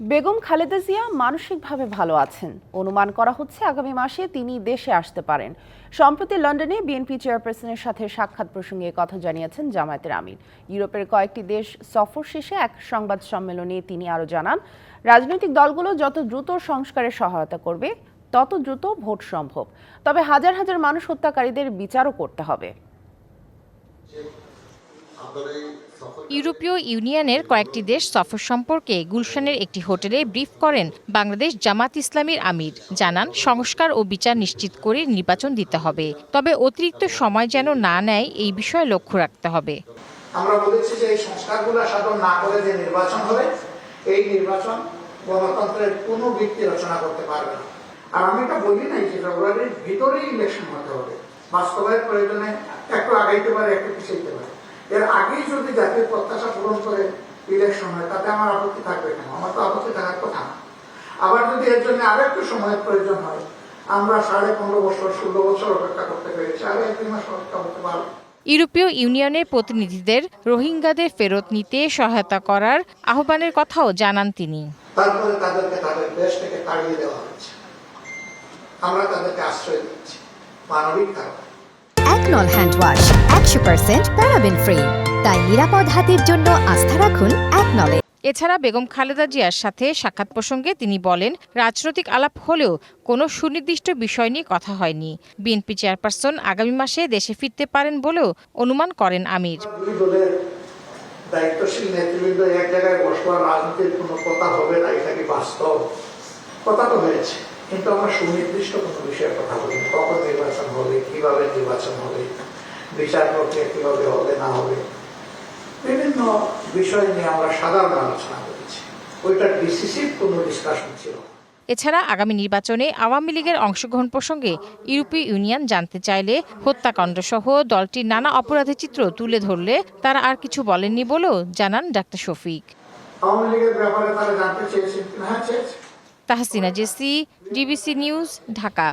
বেগম খালেদা জিয়া মানসিকভাবে ভালো আছেন। অনুমান করা হচ্ছে আগামী মাসে তিনি দেশে আসতে পারেন। সম্প্রতি লন্ডনে বিএনপি চেয়ারপারসনের সাথে সাক্ষাৎ প্রসঙ্গে কথা জানিয়েছেন জামায়াতের আমির। ইউরোপের কয়েকটি দেশ সফর শেষে এক সংবাদ সম্মেলনে তিনি আরও জানান, রাজনৈতিক দলগুলো যত দ্রুত সংস্কারে সহায়তা করবে, তত দ্রুত ভোট সম্ভব। তবে হাজার হাজার মানুষ হত্যাকারীদের বিচারও করতে হবে। ইউরোপীয় ইউনিয়নের কয়েকটি দেশ সফর সম্পর্কে গুলশানের একটি হোটেলে ব্রিফ করেন বাংলাদেশ জামাত ইসলামীর আমির। জানান, সংস্কার ও বিচার নিশ্চিত করে নির্বাচন দিতে হবে। তবে অতিরিক্ত সময় যেন না নেয়, এই বিষয়ে লক্ষ্য রাখতে হবে। আমরা বলেছি যে এই সংস্কারগুলো সাধন না করে যে নির্বাচন হবে, এই নির্বাচন গণতন্ত্রের কোনো ভিত্তি রচনা করতে পারবে আর আমি এটা বলি নাই যে ফেব্রুয়ারির ভিতরেই ইলেকশন হতে হবে। বাস্তবায়ন প্রয়োজনে একটু আগাইতে পারে, একটু পিছাইতে পারে। এর আগেই যদি জাতির প্রত্যাশা পূরণ করে ইলেকশন হয় তাতে আমার আপত্তি থাকবে কেন? আমার তো আপত্তি থাকার কথা না। আবার যদি এর জন্য আরও একটু সময়ের প্রয়োজন হয় আমরা সাড়ে পনেরো বছর ষোলো বছর অপেক্ষা করতে পেরেছি আরও এক দুই মাস অপেক্ষা করতে পারব। ইউরোপীয় ইউনিয়নের প্রতিনিধিদের রোহিঙ্গাদের ফেরত নিতে সহায়তা করার আহ্বানের কথাও জানান তিনি। তারপরে তাদেরকে তাদের দেশ থেকে তাড়িয়ে দেওয়া হচ্ছে। আমরা তাদেরকে আশ্রয় দিচ্ছি। মানবিক কারণে। একনল হ্যান্ড ওয়াশ একশো পার্সেন্ট প্যারাবেন ফ্রি। তাই নিরাপদ হাতের জন্য আস্থা রাখুন একনলে। এছাড়া বেগম খালেদা জিয়ার সাথে সাক্ষাৎ প্রসঙ্গে তিনি বলেন রাজনৈতিক আলাপ হলেও কোনো সুনির্দিষ্ট বিষয় নিয়ে কথা হয়নি। বিএনপি চেয়ারপারসন আগামী মাসে দেশে ফিরতে পারেন বলেও অনুমান করেন আমির। দায়িত্বশীল নেতৃবৃন্দ এক জায়গায় বসবার রাজনীতির কোনো কথা হবে না এটা কি বাস্তব? কথা তো হয়েছে কিন্তু আমরা সুনির্দিষ্ট কোনো বিষয়ে কথা বলি কখন নির্বাচন হবে কীভাবে নির্বাচন হবে বিচার প্রক্রিয়া কীভাবে হবে না হবে বিভিন্ন বিষয় নিয়ে আমরা সাধারণ আলোচনা করেছি। ওইটা ডিসিসিভ কোনো ডিসকাশন ছিল এছাড়া আগামী নির্বাচনে আওয়ামী লীগের অংশগ্রহণ প্রসঙ্গে ইউরোপীয় ইউনিয়ন জানতে চাইলে হত্যাকাণ্ডসহ দলটির নানা অপরাধের চিত্র তুলে ধরলে তারা আর কিছু বলেননি বলেও জানান ডাক্তার শফিক। আওয়ামী লীগের ব্যাপারে তারা জানতে চেয়েছেন হ্যাঁ চেয়েছে। Tahsina Jesi DBC news Dhaka.